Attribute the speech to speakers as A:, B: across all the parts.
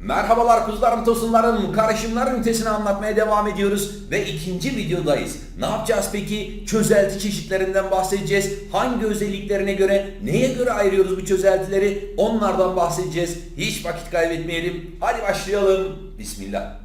A: Merhabalar kuzularım tosunlarım karışımlar ünitesini anlatmaya devam ediyoruz ve ikinci videodayız. Ne yapacağız peki? Çözelti çeşitlerinden bahsedeceğiz. Hangi özelliklerine göre, neye göre ayırıyoruz bu çözeltileri? Onlardan bahsedeceğiz. Hiç vakit kaybetmeyelim. Hadi başlayalım. Bismillah.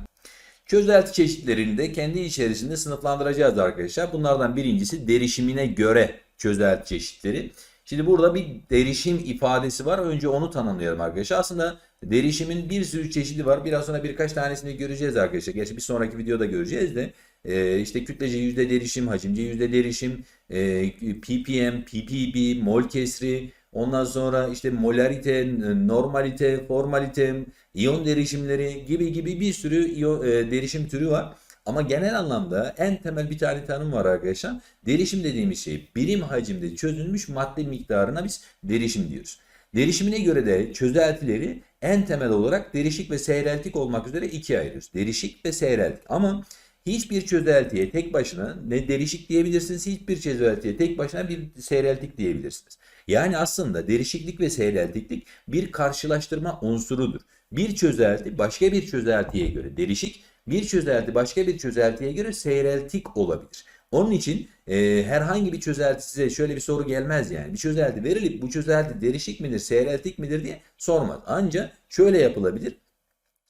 A: Çözelti çeşitlerini de kendi içerisinde sınıflandıracağız arkadaşlar. Bunlardan birincisi derişimine göre çözelti çeşitleri. Şimdi burada bir derişim ifadesi var. Önce onu tanımlayalım arkadaşlar. Aslında derişimin bir sürü çeşidi var. Biraz sonra birkaç tanesini göreceğiz arkadaşlar. Gerçi bir sonraki videoda göreceğiz de. Ee, işte kütlece yüzde derişim, hacimce yüzde derişim, e, ppm, ppb, mol kesri, ondan sonra işte molarite, normalite, formalite, iyon derişimleri gibi gibi bir sürü iyon, e, derişim türü var. Ama genel anlamda en temel bir tane tanım var arkadaşlar. Derişim dediğimiz şey birim hacimde çözülmüş madde miktarına biz derişim diyoruz. Derişimine göre de çözeltileri en temel olarak derişik ve seyreltik olmak üzere ikiye ayırıyoruz. Derişik ve seyreltik. Ama hiçbir çözeltiye tek başına ne derişik diyebilirsiniz, hiçbir çözeltiye tek başına bir seyreltik diyebilirsiniz. Yani aslında derişiklik ve seyreltiklik bir karşılaştırma unsurudur. Bir çözelti başka bir çözeltiye göre derişik, bir çözelti başka bir çözeltiye göre seyreltik olabilir. Onun için e, herhangi bir çözelti size şöyle bir soru gelmez yani. Bir çözelti verilip bu çözelti derişik midir, seyreltik midir diye sormaz. Ancak şöyle yapılabilir.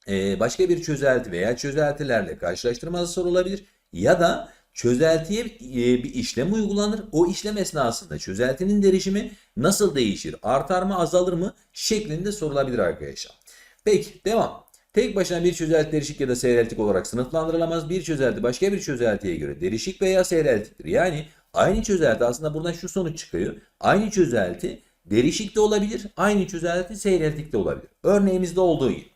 A: E, başka bir çözelti veya çözeltilerle karşılaştırması sorulabilir. Ya da çözeltiye e, bir işlem uygulanır. O işlem esnasında çözeltinin derişimi nasıl değişir? Artar mı, azalır mı? şeklinde sorulabilir arkadaşlar. Peki devam. Tek başına bir çözelti derişik ya da seyreltik olarak sınıflandırılamaz. Bir çözelti başka bir çözeltiye göre derişik veya seyreltiktir. Yani aynı çözelti aslında buradan şu sonuç çıkıyor. Aynı çözelti derişik de olabilir, aynı çözelti seyreltik de olabilir. Örneğimizde olduğu gibi.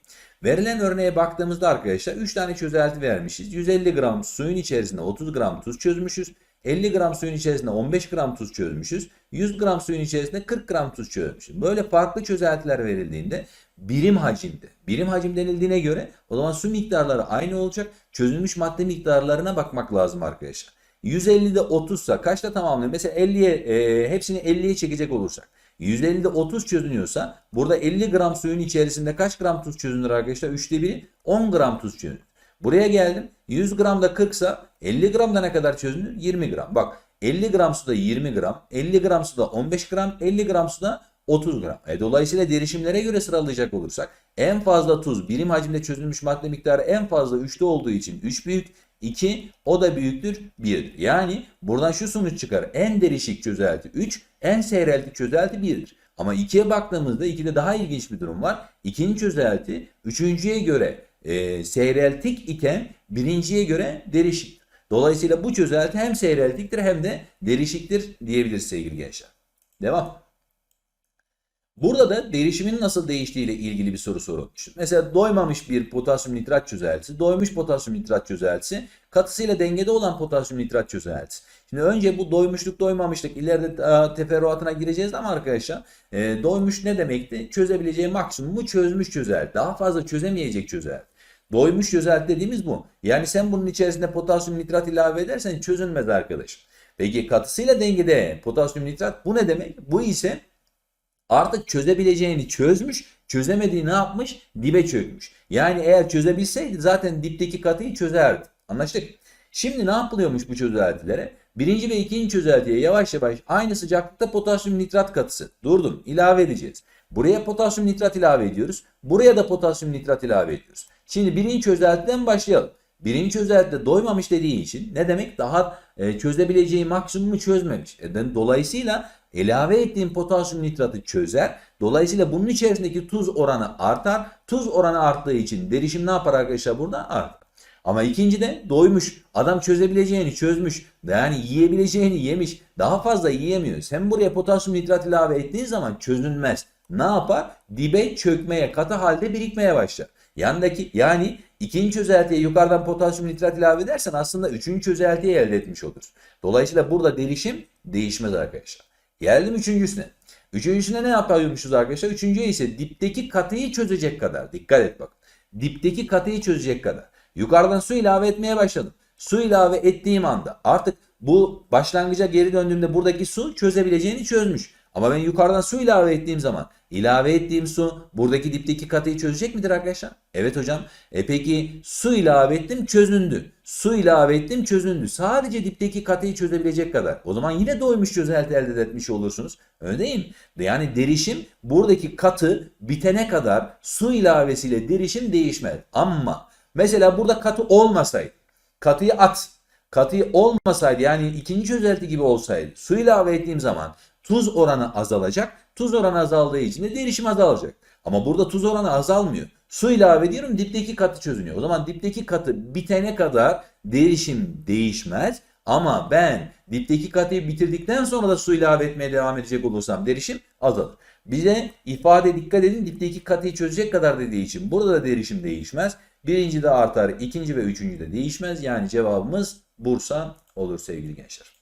A: Verilen örneğe baktığımızda arkadaşlar 3 tane çözelti vermişiz. 150 gram suyun içerisinde 30 gram tuz çözmüşüz. 50 gram suyun içerisinde 15 gram tuz çözmüşüz. 100 gram suyun içerisinde 40 gram tuz çözmüşüz. Böyle farklı çözeltiler verildiğinde birim hacimde. Birim hacim denildiğine göre o zaman su miktarları aynı olacak. Çözülmüş madde miktarlarına bakmak lazım arkadaşlar. 150'de 30 sa kaçta tamamlıyor? Mesela 50'ye e, hepsini 50'ye çekecek olursak. 150'de 30 çözünüyorsa burada 50 gram suyun içerisinde kaç gram tuz çözünür arkadaşlar? 3'te 1'i 10 gram tuz çözünür. Buraya geldim. 100 gramda 40 sa 50 gramda ne kadar çözünür? 20 gram. Bak 50 gram suda 20 gram, 50 gram suda 15 gram, 50 gram suda 30 gram. E, dolayısıyla derişimlere göre sıralayacak olursak en fazla tuz birim hacimde çözülmüş madde miktarı en fazla 3'te olduğu için 3 büyük, 2 o da büyüktür 1'dir. Yani buradan şu sonuç çıkar. En derişik çözelti 3, en seyreltik çözelti 1'dir. Ama 2'ye baktığımızda 2'de daha ilginç bir durum var. İkinci çözelti üçüncüye göre e, seyreltik iken birinciye göre derişik. Dolayısıyla bu çözelti hem seyreltiktir hem de derişiktir diyebiliriz sevgili gençler. Devam. Burada da derişimin nasıl değiştiğiyle ilgili bir soru sorulmuş. Mesela doymamış bir potasyum nitrat çözeltisi, doymuş potasyum nitrat çözeltisi, katısıyla dengede olan potasyum nitrat çözeltisi. Şimdi önce bu doymuşluk doymamışlık ileride e, teferruatına gireceğiz ama arkadaşlar e, doymuş ne demekti? Çözebileceği maksimumu çözmüş çözelti. Daha fazla çözemeyecek çözelti. Doymuş çözelti dediğimiz bu. Yani sen bunun içerisinde potasyum nitrat ilave edersen çözülmez arkadaş. Peki katısıyla dengede potasyum nitrat bu ne demek? Bu ise artık çözebileceğini çözmüş, çözemediği ne yapmış? Dibe çökmüş. Yani eğer çözebilseydi zaten dipteki katıyı çözerdi. Anlaştık? Şimdi ne yapılıyormuş bu çözeltilere? Birinci ve ikinci çözeltiye yavaş yavaş aynı sıcaklıkta potasyum nitrat katısı. Durdum. ilave edeceğiz. Buraya potasyum nitrat ilave ediyoruz. Buraya da potasyum nitrat ilave ediyoruz. Şimdi birinci çözeltiden başlayalım. Birinci çözeltide doymamış dediği için ne demek? Daha e, çözebileceği maksimumu çözmemiş. E, dolayısıyla ilave ettiğim potasyum nitratı çözer. Dolayısıyla bunun içerisindeki tuz oranı artar. Tuz oranı arttığı için derişim ne yapar arkadaşlar burada? Artar. Ama ikinci de doymuş. Adam çözebileceğini çözmüş. Yani yiyebileceğini yemiş. Daha fazla yiyemiyor. Sen buraya potasyum nitrat ilave ettiğin zaman çözünmez. Ne yapar? Dibe çökmeye, katı halde birikmeye başlar. Yandaki yani ikinci çözeltiye yukarıdan potasyum nitrat ilave edersen aslında üçüncü çözeltiyi elde etmiş oluruz. Dolayısıyla burada derişim değişmez arkadaşlar. Geldim üçüncüsüne. Üçüncüsüne ne yapıyormuşuz arkadaşlar? Üçüncüye ise dipteki katıyı çözecek kadar. Dikkat et bak. Dipteki katıyı çözecek kadar. Yukarıdan su ilave etmeye başladım. Su ilave ettiğim anda artık bu başlangıca geri döndüğümde buradaki su çözebileceğini çözmüş. Ama ben yukarıdan su ilave ettiğim zaman ilave ettiğim su buradaki dipteki katıyı çözecek midir arkadaşlar? Evet hocam. E peki su ilave ettim çözündü. Su ilave ettim çözündü. Sadece dipteki katıyı çözebilecek kadar. O zaman yine doymuş çözelti elde etmiş olursunuz. Öyle değil mi? Yani derişim buradaki katı bitene kadar su ilavesiyle derişim değişmez. Ama mesela burada katı olmasaydı katıyı at. Katıyı olmasaydı yani ikinci çözelti gibi olsaydı su ilave ettiğim zaman tuz oranı azalacak. Tuz oranı azaldığı için de derişim azalacak. Ama burada tuz oranı azalmıyor. Su ilave ediyorum dipteki katı çözünüyor. O zaman dipteki katı bitene kadar derişim değişmez. Ama ben dipteki katıyı bitirdikten sonra da su ilave etmeye devam edecek olursam derişim azalır. Bize ifade dikkat edin dipteki katıyı çözecek kadar dediği için burada da derişim değişmez. Birinci de artar, ikinci ve üçüncü de değişmez. Yani cevabımız Bursa olur sevgili gençler.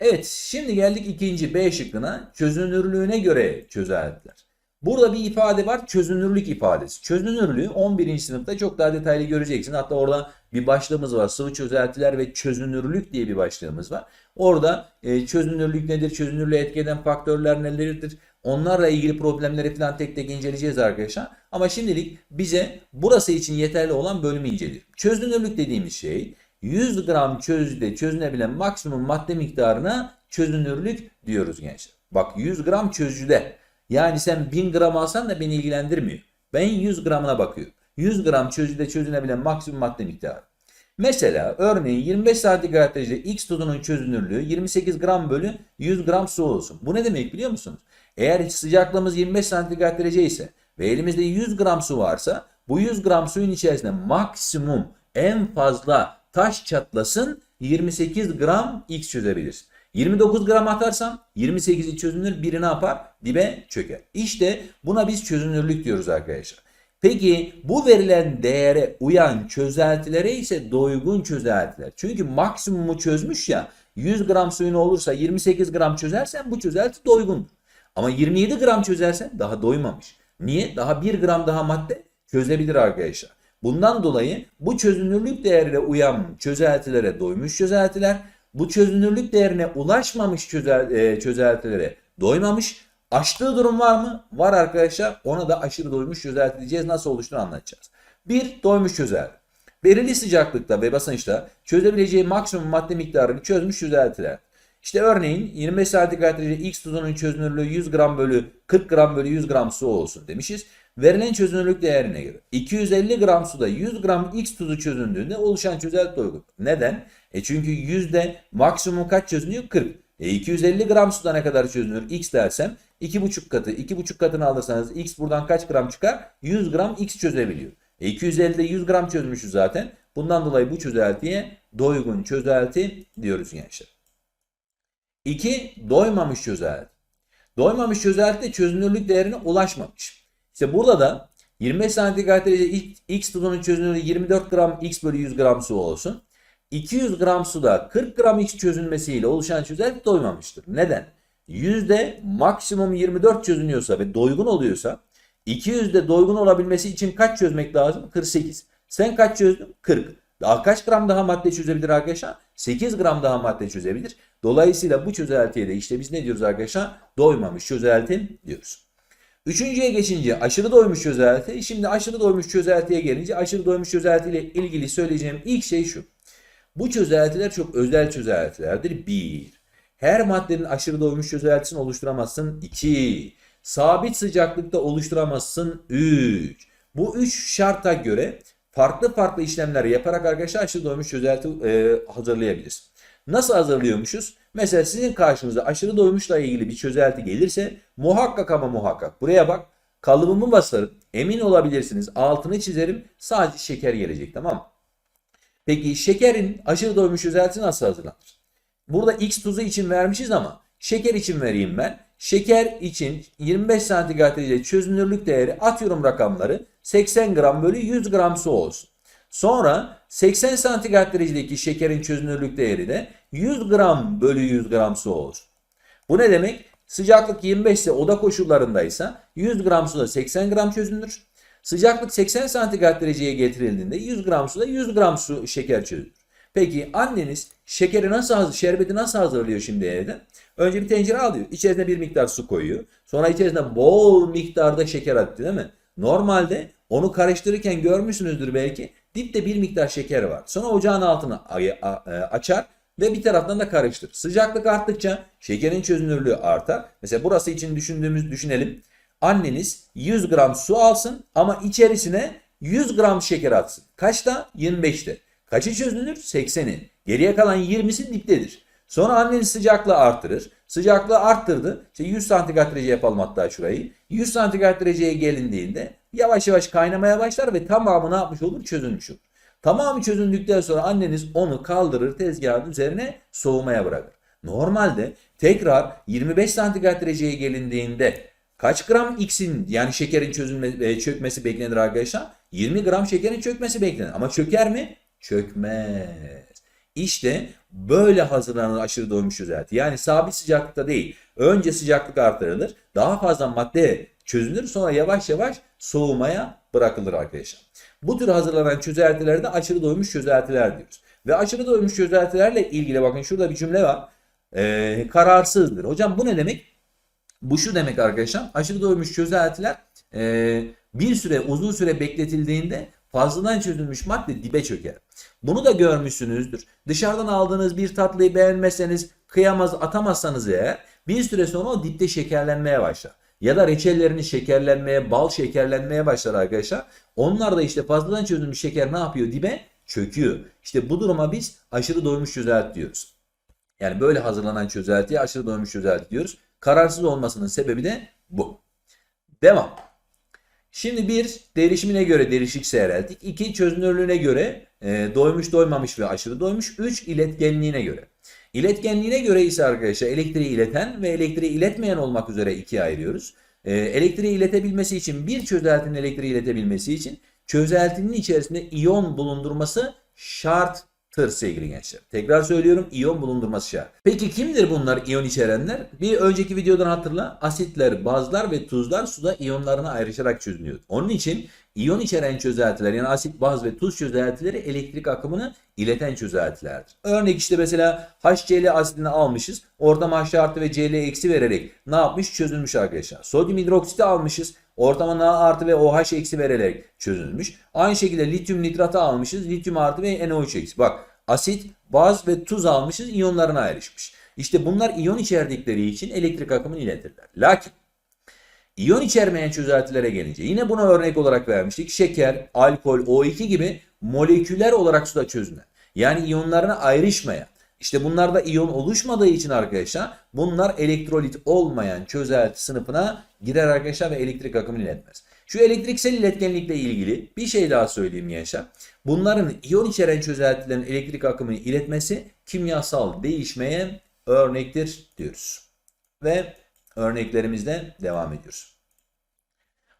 A: Evet şimdi geldik ikinci B şıkkına çözünürlüğüne göre çözeltiler. Burada bir ifade var çözünürlük ifadesi. Çözünürlüğü 11. sınıfta çok daha detaylı göreceksin. Hatta orada bir başlığımız var sıvı çözeltiler ve çözünürlük diye bir başlığımız var. Orada e, çözünürlük nedir, çözünürlüğe etki faktörler nelerdir, onlarla ilgili problemleri falan tek tek inceleyeceğiz arkadaşlar. Ama şimdilik bize burası için yeterli olan bölümü inceleyelim. Çözünürlük dediğimiz şey 100 gram çözüde çözünebilen maksimum madde miktarına çözünürlük diyoruz gençler. Bak 100 gram çözüde. Yani sen 1000 gram alsan da beni ilgilendirmiyor. Ben 100 gramına bakıyorum. 100 gram çözüde çözünebilen maksimum madde miktarı. Mesela örneğin 25 santigrat derecede X tuzunun çözünürlüğü 28 gram bölü 100 gram su olsun. Bu ne demek biliyor musunuz? Eğer sıcaklığımız 25 santigrat derece ise ve elimizde 100 gram su varsa bu 100 gram suyun içerisinde maksimum en fazla taş çatlasın 28 gram X çözebilirsin. 29 gram atarsam 28'i çözünür biri ne yapar? Dibe çöker. İşte buna biz çözünürlük diyoruz arkadaşlar. Peki bu verilen değere uyan çözeltilere ise doygun çözeltiler. Çünkü maksimumu çözmüş ya 100 gram suyun olursa 28 gram çözersen bu çözelti doygundur. Ama 27 gram çözersen daha doymamış. Niye? Daha 1 gram daha madde çözebilir arkadaşlar. Bundan dolayı bu çözünürlük değerine uyan çözeltilere doymuş çözeltiler, bu çözünürlük değerine ulaşmamış e, çözeltilere doymamış. Aştığı durum var mı? Var arkadaşlar. Ona da aşırı doymuş çözelti diyeceğiz. Nasıl oluştuğunu anlatacağız. Bir doymuş çözelti. Belirli sıcaklıkta ve basınçta çözebileceği maksimum madde miktarını çözmüş çözeltiler. İşte örneğin 25 santigrat derece X tuzunun çözünürlüğü 100 gram bölü 40 gram bölü 100 gram su olsun demişiz. Verilen çözünürlük değerine göre 250 gram suda 100 gram X tuzu çözündüğünde oluşan çözelti doygun. Neden? E çünkü yüzde maksimum kaç çözünüyor? 40. E 250 gram suda ne kadar çözünür? X dersem 2,5 katı. 2,5 katını alırsanız X buradan kaç gram çıkar? 100 gram X çözebiliyor. E 250'de 100 gram çözmüşüz zaten. Bundan dolayı bu çözeltiye doygun çözelti diyoruz gençler. 2. Doymamış çözelti. Doymamış çözelti çözünürlük değerine ulaşmamış. İşte burada da 25 santigrat derece X tuzunun çözünürlüğü 24 gram X bölü 100 gram su olsun. 200 gram suda 40 gram X çözünmesiyle oluşan çözelti doymamıştır. Neden? Yüzde maksimum 24 çözünüyorsa ve doygun oluyorsa 200'de doygun olabilmesi için kaç çözmek lazım? 48. Sen kaç çözdün? 40. Daha kaç gram daha madde çözebilir arkadaşlar? 8 gram daha madde çözebilir. Dolayısıyla bu çözeltiye de işte biz ne diyoruz arkadaşlar? Doymamış çözelti diyoruz. Üçüncüye geçince aşırı doymuş çözelti. Şimdi aşırı doymuş çözeltiye gelince aşırı doymuş çözelti ilgili söyleyeceğim ilk şey şu. Bu çözeltiler çok özel çözeltilerdir. 1. Her maddenin aşırı doymuş çözeltisini oluşturamazsın. 2. Sabit sıcaklıkta oluşturamazsın. 3. Bu 3 şarta göre farklı farklı işlemler yaparak arkadaşlar aşırı doymuş çözelti e, hazırlayabiliriz. Nasıl hazırlıyormuşuz? Mesela sizin karşınıza aşırı doymuşla ilgili bir çözelti gelirse muhakkak ama muhakkak buraya bak kalıbımı basarım emin olabilirsiniz altını çizerim sadece şeker gelecek tamam? Peki şekerin aşırı doymuş çözeltisi nasıl hazırlanır? Burada X tuzu için vermişiz ama şeker için vereyim ben. Şeker için 25 santigrat derece çözünürlük değeri atıyorum rakamları 80 gram bölü 100 gram su olsun. Sonra 80 santigrat derecedeki şekerin çözünürlük değeri de 100 gram bölü 100 gram su olsun. Bu ne demek? Sıcaklık 25 ise oda koşullarındaysa 100 gram suda 80 gram çözünür. Sıcaklık 80 santigrat dereceye getirildiğinde 100 gram suda 100 gram su şeker çözülür. Peki anneniz şekeri nasıl şerbeti nasıl hazırlıyor şimdi evde? Önce bir tencere alıyor. İçerisine bir miktar su koyuyor. Sonra içerisine bol miktarda şeker attı değil mi? Normalde onu karıştırırken görmüşsünüzdür belki. Dipte bir miktar şeker var. Sonra ocağın altını e, açar ve bir taraftan da karıştır. Sıcaklık arttıkça şekerin çözünürlüğü artar. Mesela burası için düşündüğümüz düşünelim. Anneniz 100 gram su alsın ama içerisine 100 gram şeker atsın. Kaçta? 25'te. Kaçı çözünür? 80'i. Geriye kalan 20'si diptedir. Sonra anneniz sıcaklığı arttırır. Sıcaklığı arttırdı. İşte 100 santigrat derece yapalım hatta şurayı. 100 santigrat dereceye gelindiğinde yavaş yavaş kaynamaya başlar ve tamamı ne yapmış olur? Çözülmüş olur. Tamamı çözüldükten sonra anneniz onu kaldırır tezgahın üzerine soğumaya bırakır. Normalde tekrar 25 santigrat dereceye gelindiğinde kaç gram X'in yani şekerin çözülme, e, çökmesi beklenir arkadaşlar? 20 gram şekerin çökmesi beklenir. Ama çöker mi? Çökmez. İşte böyle hazırlanan aşırı doymuş çözelti. Yani sabit sıcaklıkta değil. Önce sıcaklık artırılır. Daha fazla madde çözülür. Sonra yavaş yavaş soğumaya bırakılır arkadaşlar. Bu tür hazırlanan çözeltilere de aşırı doymuş çözeltiler diyoruz. Ve aşırı doymuş çözeltilerle ilgili bakın şurada bir cümle var. Ee, kararsızdır. Hocam bu ne demek? Bu şu demek arkadaşlar. Aşırı doymuş çözeltiler e, bir süre uzun süre bekletildiğinde fazladan çözülmüş madde dibe çöker. Bunu da görmüşsünüzdür. Dışarıdan aldığınız bir tatlıyı beğenmezseniz kıyamaz atamazsanız eğer bir süre sonra o dipte şekerlenmeye başlar. Ya da reçelleriniz şekerlenmeye, bal şekerlenmeye başlar arkadaşlar. Onlar da işte fazladan çözülmüş şeker ne yapıyor? Dibe çöküyor. İşte bu duruma biz aşırı doymuş çözelti diyoruz. Yani böyle hazırlanan çözeltiye aşırı doymuş çözelti diyoruz. Kararsız olmasının sebebi de bu. Devam. Şimdi bir derişimine göre derişik seyrelttik. İki çözünürlüğüne göre e, doymuş doymamış ve aşırı doymuş. Üç iletkenliğine göre. İletkenliğine göre ise arkadaşlar elektriği ileten ve elektriği iletmeyen olmak üzere ikiye ayırıyoruz. E, elektriği iletebilmesi için bir çözeltinin elektriği iletebilmesi için çözeltinin içerisinde iyon bulundurması şarttır sevgili gençler. Tekrar söylüyorum iyon bulundurması şart. Peki kimdir bunlar iyon içerenler? Bir önceki videodan hatırla asitler, bazlar ve tuzlar suda iyonlarına ayrışarak çözünüyor. Onun için iyon içeren çözeltiler yani asit, baz ve tuz çözeltileri elektrik akımını ileten çözeltilerdir. Örnek işte mesela HCl asidini almışız. Ortama H artı ve Cl eksi vererek ne yapmış? Çözülmüş arkadaşlar. Sodyum hidroksiti almışız. Ortama Na artı ve OH eksi vererek çözülmüş. Aynı şekilde lityum nitratı almışız. Lityum artı ve NO3 eksi. Bak asit, baz ve tuz almışız. iyonlarına ayrışmış. İşte bunlar iyon içerdikleri için elektrik akımını iletirler. Lakin İyon içermeyen çözeltilere gelince yine buna örnek olarak vermiştik. Şeker, alkol, O2 gibi moleküler olarak suda çözünen. Yani iyonlarına ayrışmayan. İşte bunlarda iyon oluşmadığı için arkadaşlar bunlar elektrolit olmayan çözelti sınıfına girer arkadaşlar ve elektrik akımını iletmez. Şu elektriksel iletkenlikle ilgili bir şey daha söyleyeyim gençler. Bunların iyon içeren çözeltilerin elektrik akımını iletmesi kimyasal değişmeye örnektir diyoruz. Ve örneklerimizle devam ediyoruz.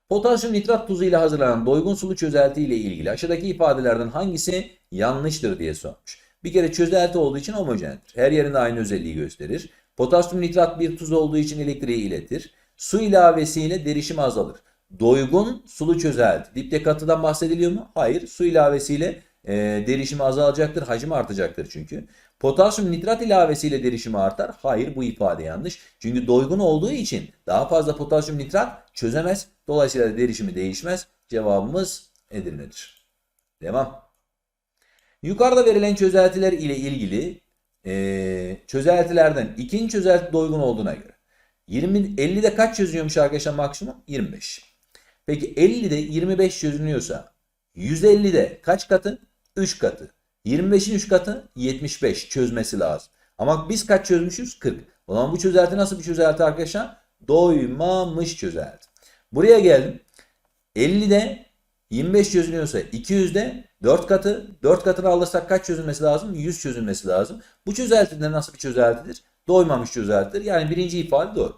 A: Potasyum nitrat tuzu ile hazırlanan doygun sulu çözelti ile ilgili aşağıdaki ifadelerden hangisi yanlıştır diye sormuş. Bir kere çözelti olduğu için homojendir. Her yerinde aynı özelliği gösterir. Potasyum nitrat bir tuz olduğu için elektriği iletir. Su ilavesiyle derişim azalır. Doygun sulu çözelti. Dipte katıdan bahsediliyor mu? Hayır. Su ilavesiyle e, derişimi azalacaktır. Hacmi artacaktır çünkü. Potasyum nitrat ilavesiyle derişimi artar. Hayır bu ifade yanlış. Çünkü doygun olduğu için daha fazla potasyum nitrat çözemez. Dolayısıyla derişimi değişmez. Cevabımız Edirne'dir. Devam. Yukarıda verilen çözeltiler ile ilgili e, çözeltilerden ikinci çözelti doygun olduğuna göre 20 50'de kaç çözünüyormuş arkadaşlar maksimum? 25. Peki 50'de 25 çözünüyorsa 150'de kaç katı? 3 katı. 25'in 3 katı 75 çözmesi lazım. Ama biz kaç çözmüşüz? 40. O zaman bu çözelti nasıl bir çözelti arkadaşlar? Doymamış çözelti. Buraya geldim. 50'de 25 çözünüyorsa 200'de 4 katı. 4 katını alırsak kaç çözülmesi lazım? 100 çözülmesi lazım. Bu çözeltide nasıl bir çözeltidir? Doymamış çözeltidir. Yani birinci ifade doğru.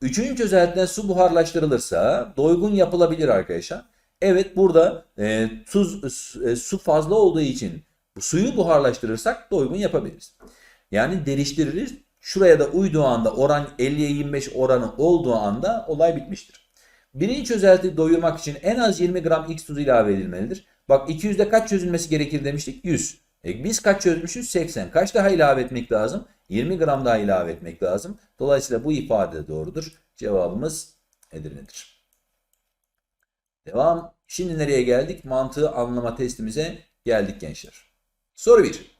A: Üçüncü çözeltiden su buharlaştırılırsa doygun yapılabilir arkadaşlar. Evet burada e, tuz e, su fazla olduğu için suyu buharlaştırırsak doygun yapabiliriz. Yani deriştiririz. Şuraya da uyduğu anda oran 50'ye 25 oranı olduğu anda olay bitmiştir. Birinci çözelti doyurmak için en az 20 gram X tuzu ilave edilmelidir. Bak 200'de kaç çözülmesi gerekir demiştik? 100. E, biz kaç çözmüşüz? 80. Kaç daha ilave etmek lazım? 20 gram daha ilave etmek lazım. Dolayısıyla bu ifade de doğrudur. Cevabımız Edirne'dir. Devam. Şimdi nereye geldik? Mantığı anlama testimize geldik gençler. Soru 1.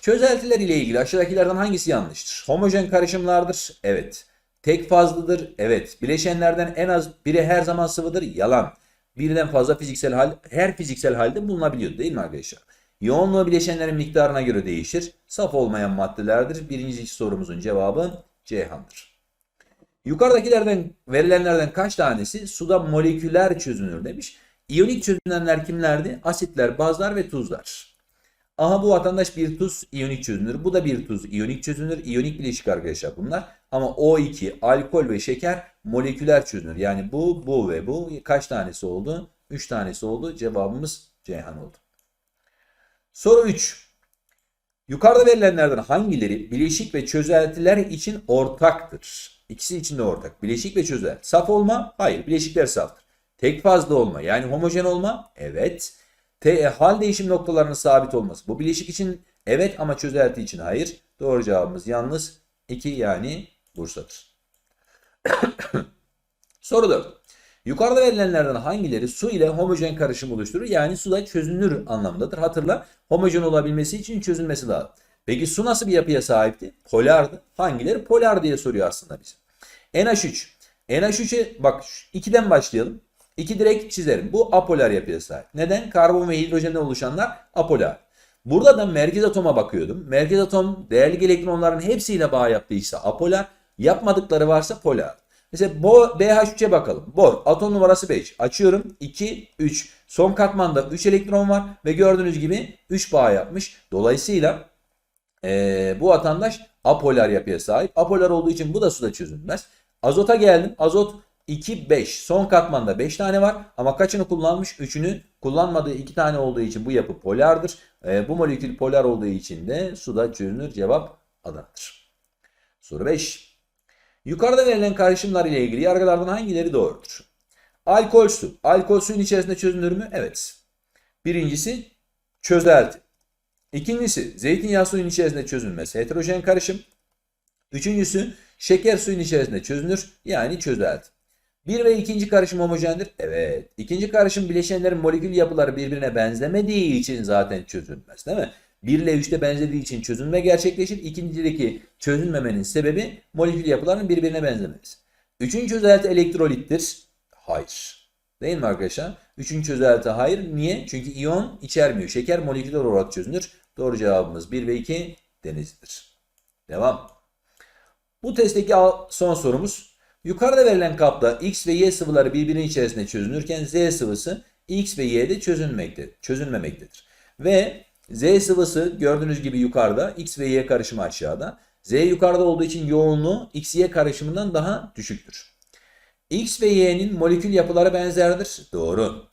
A: Çözeltiler ile ilgili aşağıdakilerden hangisi yanlıştır? Homojen karışımlardır. Evet. Tek fazlıdır. Evet. Bileşenlerden en az biri her zaman sıvıdır. Yalan. Birden fazla fiziksel hal her fiziksel halde bulunabiliyor değil mi arkadaşlar? Yoğunluğu bileşenlerin miktarına göre değişir. Saf olmayan maddelerdir. Birinci sorumuzun cevabı Ceyhan'dır. Yukarıdakilerden verilenlerden kaç tanesi suda moleküler çözünür demiş. İyonik çözünenler kimlerdi? Asitler, bazlar ve tuzlar. Aha bu vatandaş bir tuz iyonik çözünür. Bu da bir tuz iyonik çözünür. İyonik bileşik arkadaşlar bunlar. Ama O2, alkol ve şeker moleküler çözünür. Yani bu, bu ve bu kaç tanesi oldu? 3 tanesi oldu. Cevabımız Ceyhan oldu. Soru 3. Yukarıda verilenlerden hangileri bileşik ve çözeltiler için ortaktır? İkisi için de ortak. Bileşik ve çözelti. Saf olma? Hayır. Bileşikler saftır. Tek fazla olma yani homojen olma? Evet. T, hal değişim noktalarının sabit olması. Bu bileşik için evet ama çözelti için hayır. Doğru cevabımız yalnız 2 yani Bursa'dır. Soru 4. Yukarıda verilenlerden hangileri su ile homojen karışım oluşturur? Yani suda çözünür anlamdadır. Hatırla homojen olabilmesi için çözülmesi lazım. Peki su nasıl bir yapıya sahipti? Polardı. Hangileri? Polar diye soruyor aslında bize. NH3. NH3'e bak 2'den başlayalım. 2 direkt çizerim. Bu apolar yapıya sahip. Neden? Karbon ve hidrojenden oluşanlar apolar. Burada da merkez atoma bakıyordum. Merkez atom değerli elektronların hepsiyle bağ yaptıysa apolar, yapmadıkları varsa polar. Mesela bo, BH3'e bakalım. Bor atom numarası 5. Açıyorum 2 3. Son katmanda 3 elektron var ve gördüğünüz gibi 3 bağ yapmış. Dolayısıyla ee, bu vatandaş apolar yapıya sahip. Apolar olduğu için bu da suda çözülmez. Azota geldim. Azot 2, 5. Son katmanda 5 tane var. Ama kaçını kullanmış? 3'ünü kullanmadığı 2 tane olduğu için bu yapı polardır. E, bu molekül polar olduğu için de suda çözünür. Cevap Adana'dır. Soru 5. Yukarıda verilen karışımlar ile ilgili yargılardan hangileri doğrudur? Alkol su. Alkol suyun içerisinde çözünür mü? Evet. Birincisi çözelti. İkincisi zeytinyağı suyun içerisinde çözülmesi. Heterojen karışım. Üçüncüsü şeker suyun içerisinde çözünür. Yani çözelti. Bir ve ikinci karışım homojendir. Evet. İkinci karışım bileşenlerin molekül yapıları birbirine benzemediği için zaten çözülmez. Değil mi? 1 ile 3'te benzediği için çözünme gerçekleşir. İkincideki çözünmemenin sebebi molekül yapılarının birbirine benzemesi. Üçüncü çözelti elektrolittir. Hayır. Değil mi arkadaşlar? Üçüncü çözelti hayır. Niye? Çünkü iyon içermiyor. Şeker moleküler olarak çözünür. Doğru cevabımız 1 ve 2 denizdir. Devam. Bu testteki son sorumuz. Yukarıda verilen kapta X ve Y sıvıları birbirinin içerisinde çözünürken Z sıvısı X ve Y'de çözünmektedir, çözünmemektedir. Ve Z sıvısı gördüğünüz gibi yukarıda, X ve Y karışımı aşağıda. Z yukarıda olduğu için yoğunluğu X-Y karışımından daha düşüktür. X ve Y'nin molekül yapıları benzerdir. Doğru.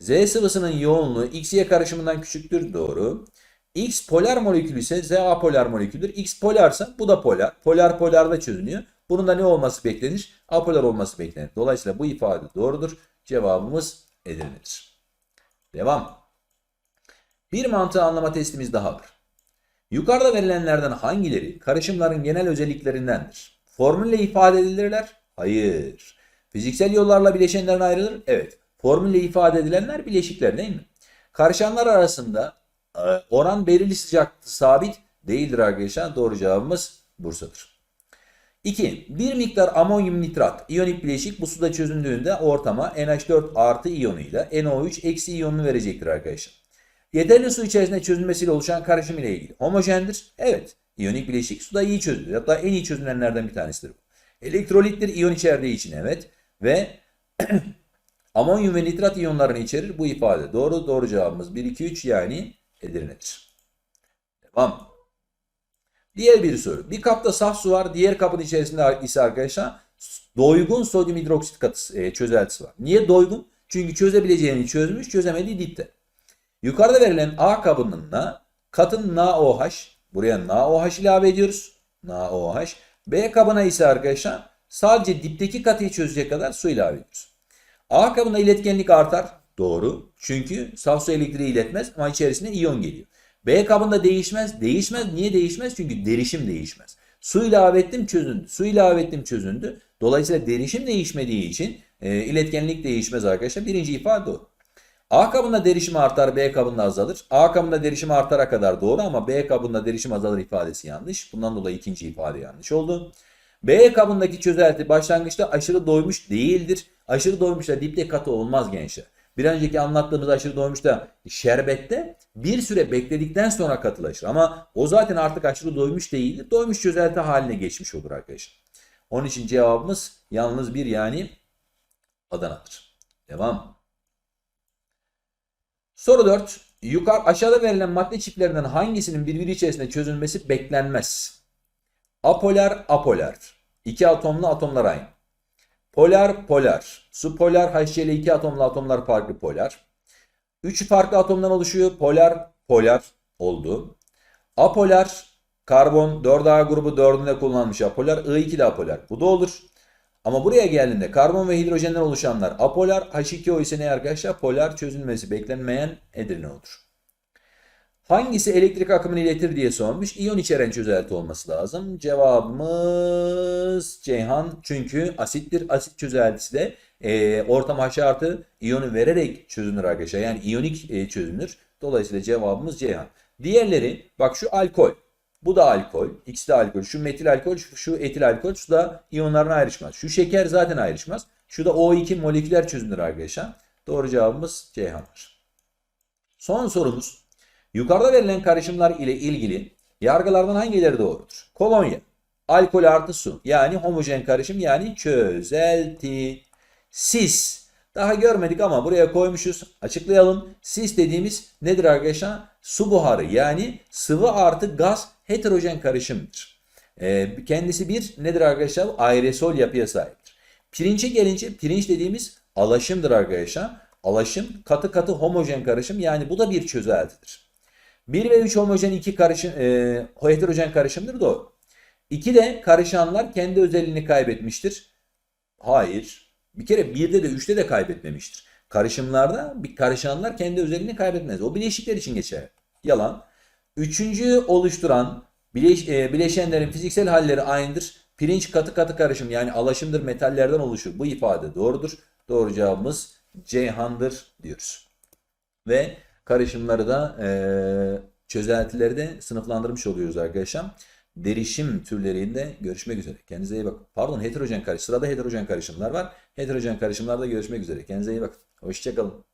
A: Z sıvısının yoğunluğu X-Y karışımından küçüktür. Doğru. X polar molekül ise Z apolar moleküldür. X polarsa bu da polar. Polar polarda çözünüyor. Bunun da ne olması beklenir? Apolar olması beklenir. Dolayısıyla bu ifade doğrudur. Cevabımız Edirne'dir. Devam. Bir mantığı anlama testimiz daha var. Yukarıda verilenlerden hangileri karışımların genel özelliklerindendir? Formülle ifade edilirler? Hayır. Fiziksel yollarla bileşenlerden ayrılır? Evet. Formülle ifade edilenler bileşikler değil mi? Karışanlar arasında e, oran belirli sıcaklık sabit değildir arkadaşlar. Doğru cevabımız Bursa'dır. 2. Bir miktar amonyum nitrat iyonik bileşik bu suda çözündüğünde ortama NH4 artı iyonuyla NO3 eksi iyonunu verecektir arkadaşlar. Yeterli su içerisinde çözülmesiyle oluşan karışım ile ilgili homojendir. Evet. İyonik bileşik suda iyi çözülür. Hatta en iyi çözünenlerden bir tanesidir bu. Elektrolittir iyon içerdiği için evet. Ve amonyum ve nitrat iyonlarını içerir bu ifade. Doğru doğru cevabımız 1 2 3 yani Edirne'dir. Devam. Diğer bir soru. Bir kapta saf su var. Diğer kabın içerisinde ise arkadaşlar doygun sodyum hidroksit katısı, e, çözeltisi var. Niye doygun? Çünkü çözebileceğini çözmüş, çözemediği dipte. Yukarıda verilen A kabınına katın NaOH, buraya NaOH ilave ediyoruz. NaOH. B kabına ise arkadaşlar sadece dipteki katıyı çözecek kadar su ilave ediyoruz. A kabına iletkenlik artar. Doğru. Çünkü saf su elektriği iletmez ama içerisine iyon geliyor. B kabında değişmez. Değişmez. Niye değişmez? Çünkü derişim değişmez. Su ilave ettim çözündü. Su ilave ettim çözündü. Dolayısıyla derişim değişmediği için e, iletkenlik değişmez arkadaşlar. Birinci ifade o. A kabında derişim artar, B kabında azalır. A kabında derişim artara kadar doğru ama B kabında derişim azalır ifadesi yanlış. Bundan dolayı ikinci ifade yanlış oldu. B kabındaki çözelti başlangıçta aşırı doymuş değildir. Aşırı doymuşta dipte katı olmaz gençler. Bir önceki anlattığımız aşırı doymuşta şerbette bir süre bekledikten sonra katılaşır. Ama o zaten artık aşırı doymuş değildir. Doymuş çözelti haline geçmiş olur arkadaşlar. Onun için cevabımız yalnız bir yani Adana'dır. Devam. Soru 4. Yukarı aşağıda verilen madde çiftlerinden hangisinin birbiri içerisinde çözülmesi beklenmez? Apolar, apolar. İki atomlu atomlar aynı. Polar, polar. Su polar, HCl iki atomlu atomlar farklı polar. Üç farklı atomdan oluşuyor. Polar, polar oldu. Apolar, karbon 4A grubu 4'ünde kullanılmış apolar. I2 de apolar. Bu da olur. Ama buraya geldiğinde karbon ve hidrojenden oluşanlar apolar, H2O ise ne arkadaşlar? Polar çözülmesi beklenmeyen Edirne olur. Hangisi elektrik akımını iletir diye sormuş. İyon içeren çözelti olması lazım. Cevabımız Ceyhan. Çünkü asittir. Asit çözeltisi de e, ortam H artı iyonu vererek çözünür arkadaşlar. Yani iyonik e, çözünür. Dolayısıyla cevabımız Ceyhan. Diğerleri bak şu alkol. Bu da alkol. İkisi de alkol. Şu metil alkol, şu, etil alkol. Şu da iyonlarına ayrışmaz. Şu şeker zaten ayrışmaz. Şu da O2 moleküler çözünür arkadaşlar. Doğru cevabımız Ceyhan'dır. Son sorumuz. Yukarıda verilen karışımlar ile ilgili yargılardan hangileri doğrudur? Kolonya, alkol artı su yani homojen karışım yani çözelti. Sis daha görmedik ama buraya koymuşuz. Açıklayalım. Sis dediğimiz nedir arkadaşlar? Su buharı yani sıvı artı gaz heterojen karışımdır. Ee, kendisi bir nedir arkadaşlar? Aerosol yapıya sahiptir. Pirinçe gelince pirinç dediğimiz alaşımdır arkadaşlar. Alaşım katı katı homojen karışım yani bu da bir çözeltidir. 1 ve 3 homojen 2 karışım, e, heterojen karışımdır doğru. 2 de karışanlar kendi özelliğini kaybetmiştir. Hayır. Bir kere 1'de de 3'te de kaybetmemiştir. Karışımlarda bir karışanlar kendi özelliğini kaybetmez. O bileşikler için geçer. Yalan. Üçüncü oluşturan bileş, e, bileşenlerin fiziksel halleri aynıdır. Pirinç katı katı karışım yani alaşımdır metallerden oluşur. Bu ifade doğrudur. Doğru cevabımız Ceyhan'dır diyoruz. Ve karışımları da e, çözeltileri de sınıflandırmış oluyoruz arkadaşlar. Derişim türlerinde görüşmek üzere. Kendinize iyi bakın. Pardon heterojen karışım. Sırada heterojen karışımlar var. Heterojen karışımlarda görüşmek üzere. Kendinize iyi bakın. Hoşçakalın.